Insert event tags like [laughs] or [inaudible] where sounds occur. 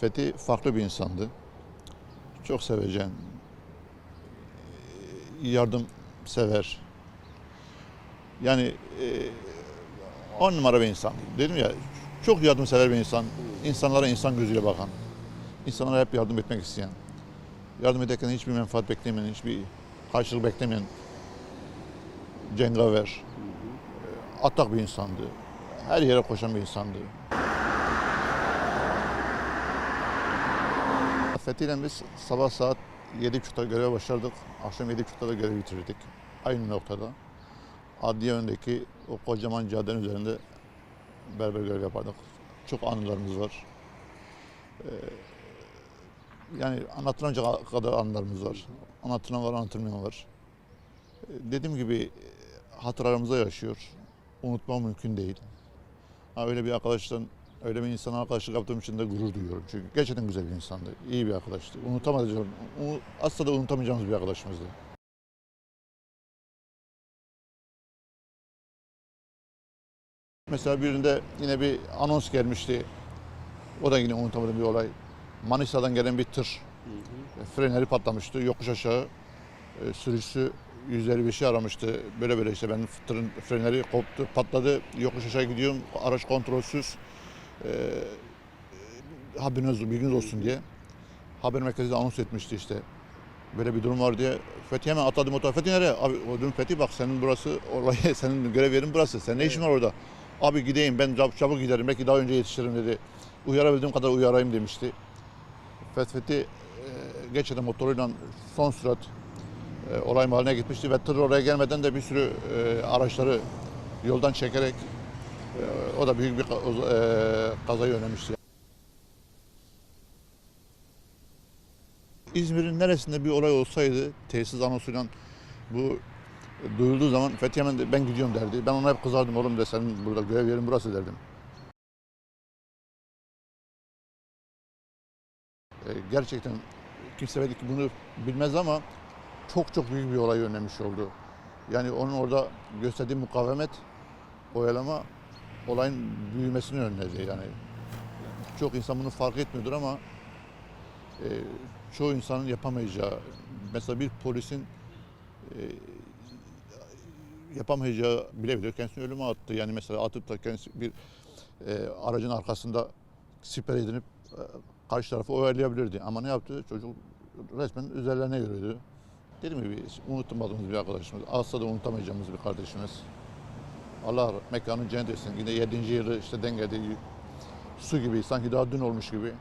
Fethi farklı bir insandı. Çok sevecen, yardımsever. Yani e, on numara bir insan. Dedim ya çok yardımsever bir insan. İnsanlara insan gözüyle bakan. İnsanlara hep yardım etmek isteyen. Yardım ederken hiçbir menfaat beklemeyen, hiçbir karşılık beklemeyen cengaver, e, atak bir insandı. Her yere koşan bir insandı. Fethi'yle biz sabah saat 7.30'da göreve başlardık. Akşam 7.30'da da görevi bitirdik. Aynı noktada. Adliye öndeki o kocaman caddenin üzerinde beraber görev yapardık. Çok anılarımız var. Ee, yani anlatılamayacak kadar anılarımız var. Anlatılan var, anlatılmayan var. Ee, dediğim gibi hatıralarımızda yaşıyor. Unutmam mümkün değil. Ha, öyle bir arkadaştan, öyle bir insana arkadaşlık yaptığım için de gurur duyuyorum. Çünkü gerçekten güzel bir insandı. iyi bir arkadaştı. Unutamayacağım, unu- asla da unutamayacağımız bir arkadaşımızdı. Mesela birinde yine bir anons gelmişti. O da yine unutamadığım bir olay. Manisa'dan gelen bir tır. Frenleri patlamıştı. Yokuş aşağı e, sürücüsü 155'i aramıştı. Böyle böyle işte benim tırın frenleri koptu, patladı. Yokuş aşağı gidiyorum. Araç kontrolsüz. E, haberiniz, bilginiz olsun diye. Haber merkezi de anons etmişti işte. Böyle bir durum var diye. Fethi hemen atladı motor. Fethi nereye? Abi o dedim Fethi bak senin burası, orayı, [laughs] senin görev yerin burası. Senin ne işin var orada? Abi gideyim ben çabuk, çabuk giderim. Belki daha önce yetişirim dedi. Uyarabildiğim kadar uyarayım demişti. Fethi e, gerçekten motoruyla son sürat e, olay mahalline gitmişti ve tır oraya gelmeden de bir sürü e, araçları yoldan çekerek o da büyük bir e, kazayı önlemişti. İzmir'in neresinde bir olay olsaydı tesis anonsuyla bu duyulduğu zaman Fethi hemen de, ben gidiyorum derdi. Ben ona hep kızardım oğlum de senin burada görev yerin burası derdim. E, gerçekten kimse belki bunu bilmez ama çok çok büyük bir olay önlemiş oldu. Yani onun orada gösterdiği mukavemet, oyalama olayın büyümesini önledi yani. Çok insan bunu fark etmiyordur ama e, çoğu insanın yapamayacağı, mesela bir polisin e, yapamayacağı bilebilir. Kendisini ölüme attı. Yani mesela atıp da kendisi bir e, aracın arkasında siper edinip e, karşı tarafı oyalayabilirdi. Ama ne yaptı? Çocuk resmen üzerlerine yürüdü. Dediğim gibi unutmadığımız bir arkadaşımız. Asla da unutamayacağımız bir kardeşimiz. Allah mekanı cennet etsin. Yine yedinci yılı işte dengede su gibi sanki daha dün olmuş gibi